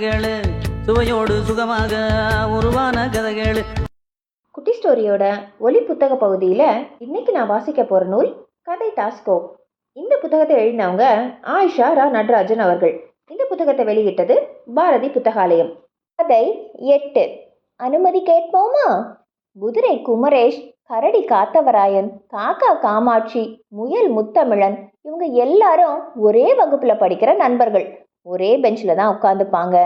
கதைகள் சுவையோடு சுகமாக உருவான கதைகள். குட்டி ஸ்டோரியோட ஒலி புத்தக பகுதியில் இன்னைக்கு நான் வாசிக்க போகிற நூல் கதை டாஸ்கோ. இந்த புத்தகத்தை எழுதினவங்க ஆயிஷா ரா நடராஜன் அவர்கள். இந்த புத்தகத்தை வெளியிட்டது பாரதி புத்தகாலயம். கதை எட்டு. அனுமதி கேட்போமா? குதிரை குமரேஷ் கரடி காத்தவராயன் காக்கா காமாட்சி முயல் முத்தமிழன் இவங்க எல்லாரும் ஒரே வகுப்பில் படிக்கிற நண்பர்கள். ஒரே பெஞ்சில் தான் உட்காந்துப்பாங்க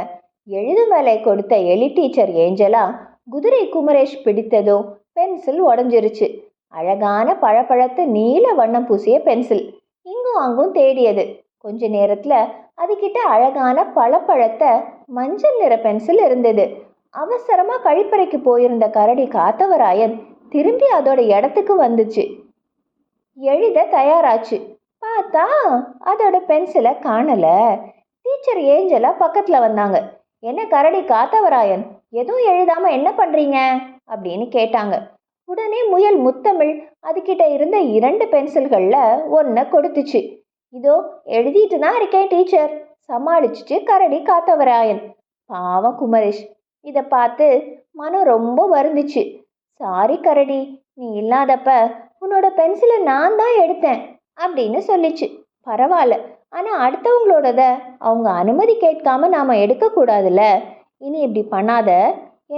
எழுதும் வேலை கொடுத்த எலி டீச்சர் ஏஞ்சலா குதிரை குமரேஷ் பிடித்ததும் பென்சில் உடஞ்சிருச்சு. அழகான பழப்பழத்து நீல வண்ணம் பூசிய பென்சில். இங்கும் அங்கும் தேடியது. கொஞ்ச நேரத்தில் அதுகிட்ட அழகான பழப்பழத்த மஞ்சள் நிற பென்சில் இருந்தது. அவசரமாக கழிப்பறைக்கு போயிருந்த கரடி காத்தவராயன் திரும்பி அதோட இடத்துக்கு வந்துச்சு. எழுத தயாராச்சு. பார்த்தா அதோட பென்சிலை காணலை. டீச்சர் ஏஞ்சலா பக்கத்தில் வந்தாங்க. என்ன கரடி காத்தவராயன்? எதுவும் எழுதாம என்ன பண்றீங்க? அப்படின்னு கேட்டாங்க. உடனே முயல் முத்தமிழ் அதுகிட்ட இருந்த இரண்டு பென்சில்களில் ஒன்றை கொடுத்துச்சு. இதோ எழுதிட்டு தான் இருக்கேன் டீச்சர். சமாளிச்சுட்டு கரடி காத்தவராயன். பாவம் குமரேஷ். இதை பார்த்து மனம் ரொம்ப வருந்துச்சு. சாரி கரடி நீ இல்லாதப்ப உன்னோட பென்சிலை நான் தான் எடுத்தேன் அப்படின்னு சொல்லிச்சு. பரவாயில்ல ஆனால் அடுத்தவங்களோடத அவங்க அனுமதி கேட்காம நாம் எடுக்கக்கூடாதுல்ல? இனி இப்படி பண்ணாத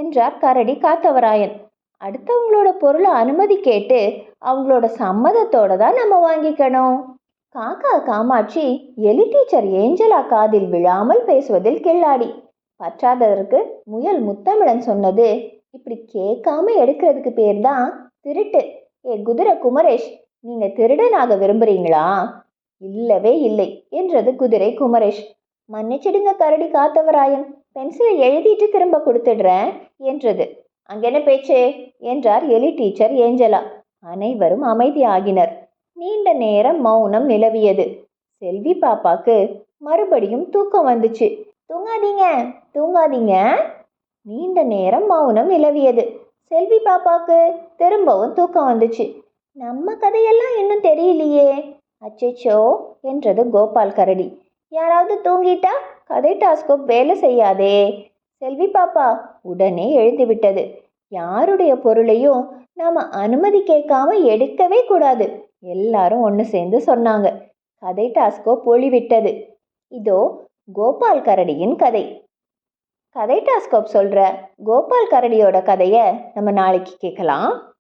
என்றார் கரடி காத்தவராயன். அடுத்தவங்களோட பொருளை அனுமதி கேட்டு அவங்களோட சம்மதத்தோட தான் நம்ம வாங்கிக்கணும். காக்கா காமாட்சி எலி டீச்சர் ஏஞ்சலா காதில் விழாமல் பேசுவதில் கில்லாடி. பற்றாததற்கு முயல் முத்தமிழன் சொன்னது இப்படி கேட்காம எடுக்கிறதுக்கு பேர் தான் திருட்டு. ஏ குதிரை குமரேஷ் நீங்க திருடனாக விரும்புறீங்களா? இல்லவே இல்லை என்றது குதிரை குமரேஷ். மன்னிச்சிடுங்க கரடி காத்தவராயன் பென்சிலை எழுதிட்டு திரும்ப கொடுத்துடுறேன் என்றது. அங்கென்ன பேச்சே? என்றார் எலி டீச்சர் ஏஞ்சலா. அனைவரும் அமைதியாகினர். நீண்ட நேரம் மௌனம் நிலவியது. செல்வி பாப்பாக்கு மறுபடியும் தூக்கம் வந்துச்சு. தூங்காதீங்க தூங்காதீங்க. நீண்ட நேரம் மௌனம் நிலவியது. செல்வி பாப்பாக்கு திரும்பவும் தூக்கம் வந்துச்சு. நம்ம கதையெல்லாம் இன்னும் தெரியும் அச்சச்சோ என்றது கோபால் கரடி. யாராவது தூங்கிட்டா கதை டாஸ்கோப் வேலை செய்யாதே. செல்வி பாப்பா உடனே எழுந்துவிட்டது யாருடைய பொருளையும் நாம் அனுமதி கேட்காம எடுக்கவே கூடாது. எல்லாரும் ஒன்று சேர்ந்து சொன்னாங்க. கதை டாஸ்கோப் ஒளிவிட்டது இதோ கோபால் கரடியின் கதை. கதை டாஸ்கோப் சொல்கிற கோபால் கரடியோட கதையை நம்ம நாளைக்கு கேட்கலாம்.